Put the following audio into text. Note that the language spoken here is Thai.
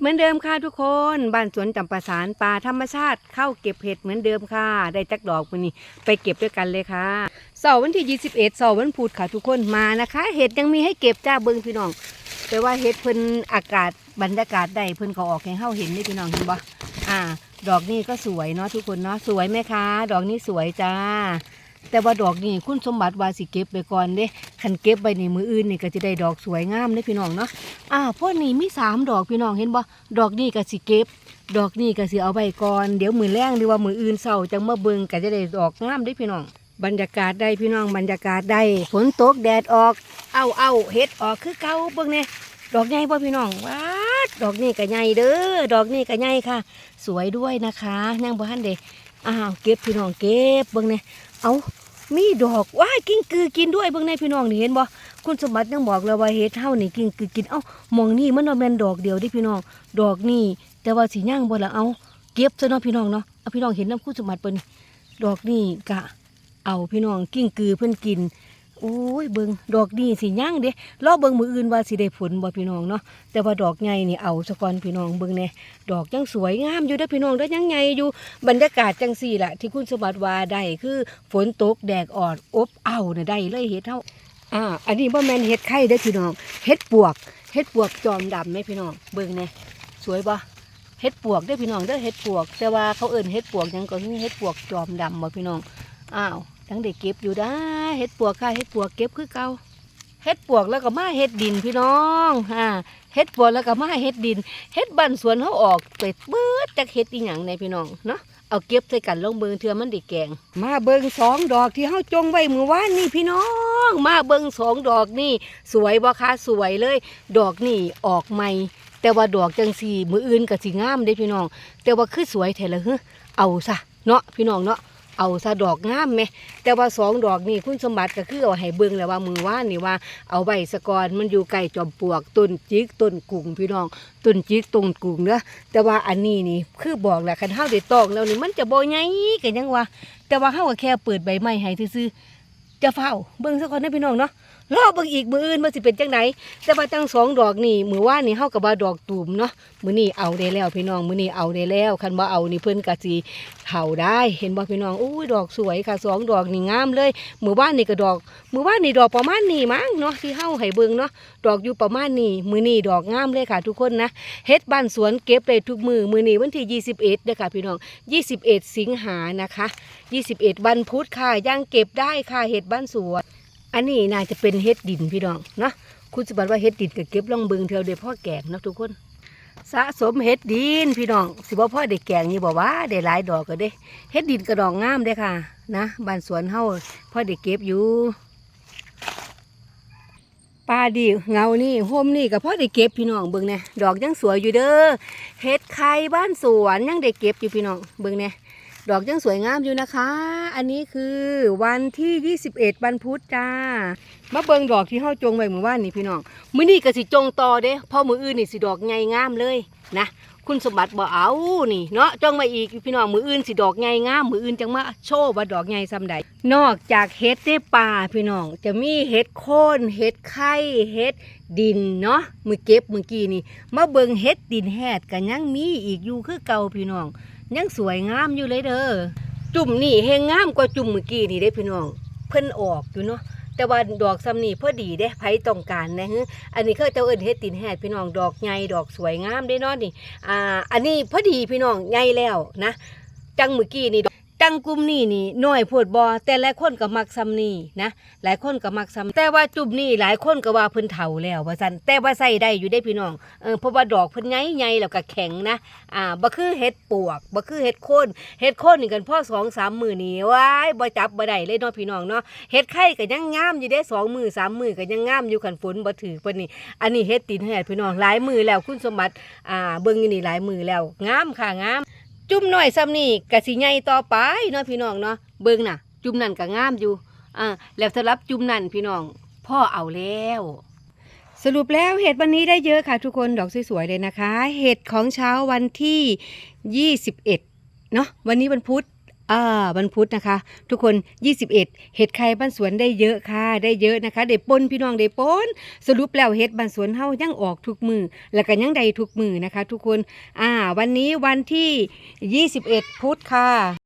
เหมือนเดิมค่ะทุกคนบ้านสวนจำปาสารป่าธรรมชาติเข้าเก็บเห็ดเหมือนเดิมค่ะ ได้จักดอกวันนี้ไปเก็บด้วยกันเลยค่ะเสาร์วันที่ 21เสาร์วันพุธค่ะทุกคนมานะคะ เห็ดยังมีให้เก็บจ้าเบิ้งพี่น้องแต่ว่าเห็ดเพิ่นอากาศบรรยากาศได้เพิ่นเขาออกให้เฮาเห็นนี่พี่น้องเห็นบ่อ่า ดอกนี้ก็สวยเนาะทุกคนเนาะสวยไหมคะ ดอกนี้สวยจ้า แต่ว่าดอกนี่คุณสมบัติว่าสิเก็บไปก่อนเด้คันเก็บไว้ในมืออื่นนี่ก็จะได้ดอกสวยงามเด้พี่น้องเนาะอ่าพวกนี้มีสามดอกพี่น้องเห็นบ่ดอกนี่ก็สิเก็บ ดอกนี่ก็สิเอาไว้ก่อนเดี๋ยวมือแรงหรือว่ามืออื่นเศร้าจังมาเบิ่งก็จะได้ดอกงามเด้พี่น้อง บรรยากาศได้พี่น้องบรรยากาศได้ฝนตกแดดออก เอาเอาเฮ็ดออกคือเก่าเบิ่งเนี่ยดอกใหญ่บ่พี่น้องว้าดอกนี่ก็ใหญ่เด้อดอกนี่ก็ใหญ่ค่ะ สวยด้วยนะคะยังบ่ทันเด้อ้าวเก็บพี่น้องเก็บเบิ่งเนี่ย เอามีดอกว้ายกิ้งกือกินด้วยเบิ่งในพี่น้องนี่เห็นบ่คุณสมบัติยังบอกเลยว่าเฮ็ดเฮานี่กิ้งกือกินเอ้ามองนี่มันบ่แม่นดอกเดียวไดิพี่น้องดอกนี่แต่ว่าสิย่างบ่ละเอาเก็บซะเนาะพี่น้องเนาะเอาพี่น้องเห็นน้ำคุณสมบัติเปิ้นดอกนี่กะเอาพี่น้องกิ้งกือเพิ่นกิน โอ้ยเบิงดอกนี่สิย่างเด้รอเบิงมืออื่นว่าสิได้ผลบ่พี่น้องเนาะแต่ว่าดอกใหญ่นี่เอาซะกอนพี่น้องเบิงแน่ดอกยังสวยงามอยู่เด้พี่น้องเด้ยังใหญ่อยู่บรรยากาศจังซี่ล่ะที่คุณสมบัติว่าได้คือฝนตกแดดออดอบอ้าวน่ะได้เลยเฮ็ดเฮาอ่าอันนี้บ่แม่นเฮ็ดไข่เด้พี่น้องเฮ็ดปวกเฮ็ดปวกจอมดำไหมพี่น้องเบิงแน่สวยบ่เฮ็ดปวกเด้พี่น้องเด้เฮ็ดปวก แต่ว่าเขาเอิ้นเฮ็ดปวกยังก็คือเฮ็ดปวกจอมดำบ่พี่น้องอ้าว ทั้งเด็กเก็บอยู่ได้เฮ็ดปวกค่ะเฮ็ดปวกเก็บคือเก่าเฮ็ดปวกแล้วก็มาเฮ็ดดินพี่น้องอ่าเฮ็ดปวกแล้วก็มาเฮ็ดดินเฮ็ดบ้านสวนเขาออกไปเบิดจากเฮ็ดอีหยังในพี่น้องเนาะเอาเก็บใส่กันลงเบิงเทือมันได้แกง มาเบิงสองดอกที่เฮาจงไว้มือวานนี่พี่น้อง มาเบิงสองดอกนี่ สวยบ่คะสวยเลย ดอกนี่ออกใหม่ แต่ว่าดอกจังสีมืออื่นก็สิงามเด้พี่น้อง แต่ว่าคือสวยแท้ละเฮ้อเอาซะเนาะพี่น้องเนาะ เอาซะดอกงามไหมแต่ว่าสองดอกนี่คุณสมบัติก็คือเอาให้เบิ่งแล้วว่ามือว่านี่ว่าเอาใบสะกอนมันอยู่ไกลจอมปลวกต้นจิกต้นกุ่งพี่น้องต้นจิกต้นกุ่งเด้อแต่ว่าอันนี้นี่คือบอกแหละคันเฮาได้ตอกแล้วนี่มันจะบ่ใหญ่ก็ยังวะแต่ว่าเฮาก็แค่เปิดใบไม้ให้ซื่อๆจะเฝ้าเบิ่งซะก่อนนะพี่น้องเนาะรอเบิ่งอีกมืออื่นว่าสิเป็นจังไดแต่ว่าจังสองดอกนี่มือว่านนี่เฮาก็บ่าดอกตูมเนาะมือนี้เอาได้แล้วพี่น้องมือนี้เอาได้แล้วคันบ่เอานี่เพิ่นก็สิเผาได้เห็นบ่พี่น้องอุ้ยดอกสวยค่ะสองดอกนี่งามเลยมือบ้านนี่ก็ดอกมือบ้านนี่ดอกประมาณนี้มั้งเนาะที่เฮาให้เบิ่งเนาะดอกอยู่ประมาณนี้มือนี่ดอกงามเลยค่ะ ทุกคนนะเฮ็ดบ้านสวนเก็บได้ทุกมือมือนี่วันที่21เด้อค่ะพี่น้อง 21 สิงหานะคะ 21 วันพุธค่ะยังเก็บได้ค่ะเฮ็ดบ้านสวน อันนี้น่าจะเป็นเฮ็ดดินพี่น้องเนาะคุณสมบัติว่าเฮ็ดดินก็เก็บลองเบิ่งเทื่อเดียวพ่อแกงเนาะทุกคน สะสมเฮ็ดดินพี่น้อง สิบ่พ่อได้แกงนี่บ่ว่าได้หลายดอกก็เด้เฮ็ดดินกระดองงามเด้ค่ะ นะบ้านสวนเฮาพ่อได้เก็บอยู่ปลาดีเงานี่โฮมนี่ก็พ่อได้เก็บพี่น้องเบิ่งแน่ดอกยังสวยอยู่เด้อเฮ็ดไข่บ้านสวนยังได้เก็บอยู่พี่น้องเบิ่งแน่ ดอกยังสวยงามอยู่นะคะ อันนี้คือวันที่ 21วันพุธจ้า มาเบิงดอกที่เฮาจงไว้เมื่อวานนี่พี่น้อง มื้อนี้ก็สิจงต่อเด้เพอมื้ออื่นนี่สิดอกใหญ่งามเลยนะ คุณสมบัติบ่เอานี่เนาะจงมาอีกพี่น้องมื้ออื่นสิดอกใหญ่งามมื้ออื่นจังมาโชว์ว่าดอกใหญ่ซำใดนอกจากเฮ็ดในป่าพี่น้อง จะมีเฮ็ดโคนเฮ็ดไข่เฮ็ดดินเนาะมือเก็บเมื่อกี้นี่มาเบิงเฮ็ดดินแฮดก็ยังมีอีกอยู่คือเก่าพี่น้อง ยังสวยงามอยู่เลยเด้อจุ่มนี่เฮงงามกว่าจุ่มเมื่อกี้นี่ได้พี่น้อง เพิ่นออกอยู่เนาะแต่ว่าดอกซ้ำนี่พอดีเด้ไผต้องการนะฮะอันนี้เขาเจ้าเอิ้นเฮ็ดตินแฮดพี่น้องดอกใหญ่ดอกสวยงามได้เนาะนี่อ่าอันนี้พอดีพี่น้องใหญ่แล้วนะ จังเมื่อกี้นี่ จังกลุ่มนี่นี่น้อยโพดบอแต่หลายคนก็มักซ้ำนี่นะหลายคนก็มักซ้ำแต่ว่าจุ่มนี่หลายคนก็ว่าเพิ่นเฒ่าแล้วว่าซั่นแต่ว่าใส่ได้อยู่ได้พี่น้องเออเพราะว่าดอกเพิ่นใหญ่ๆแล้วก็แข็งนะอ่าบ่คือเห็ดปวกบ่คือเห็ดโคนเห็ดโคนนี่กันพ่อสองสามมือนี่ว้ายบ่จับบ่ได้เลยเนาะพี่น้องเนาะเห็ดไข่ก็ยังงามอยู่ได้สองมือสามมือก็ยังงามอยู่คันฝนบ่ถือเพิ่นนี่อันนี้เห็ดตีนแหดพี่น้องหลายมือแล้วคุณสมบัติอ่าเบิ่งอยู่นี่หลายมือแล้วงามค่ะงาม จุ่มน้อยซ้ำนี่กะสิใหญ่ต่อไปเนาะพี่น้องเนาะเบิ่งน่ะ จุ่มนั่นก็งามอยู่อ่าแล้วสำหรับจุ่มนั่นพี่น้อง พ่อเอาแล้ว สรุปแล้วเห็ดวันนี้ได้เยอะค่ะ ทุกคนดอกสวยๆเลยนะคะ เห็ดของเช้าวันที่ 21เนาะวันนี้วันพุธ อ่าวันพุธนะคะ ทุกคน 21 เห็ดไข่บ้านสวนได้เยอะค่ะ ได้เยอะนะคะ ได้ปนพี่น้องได้ปนสรุปแล้วเห็ดบ้านสวนเฮายังออกทุกมือ แล้วก็ยังได้ทุกมือนะคะ ทุกคน อ่า วันนี้วันที่ 21 พุธค่ะ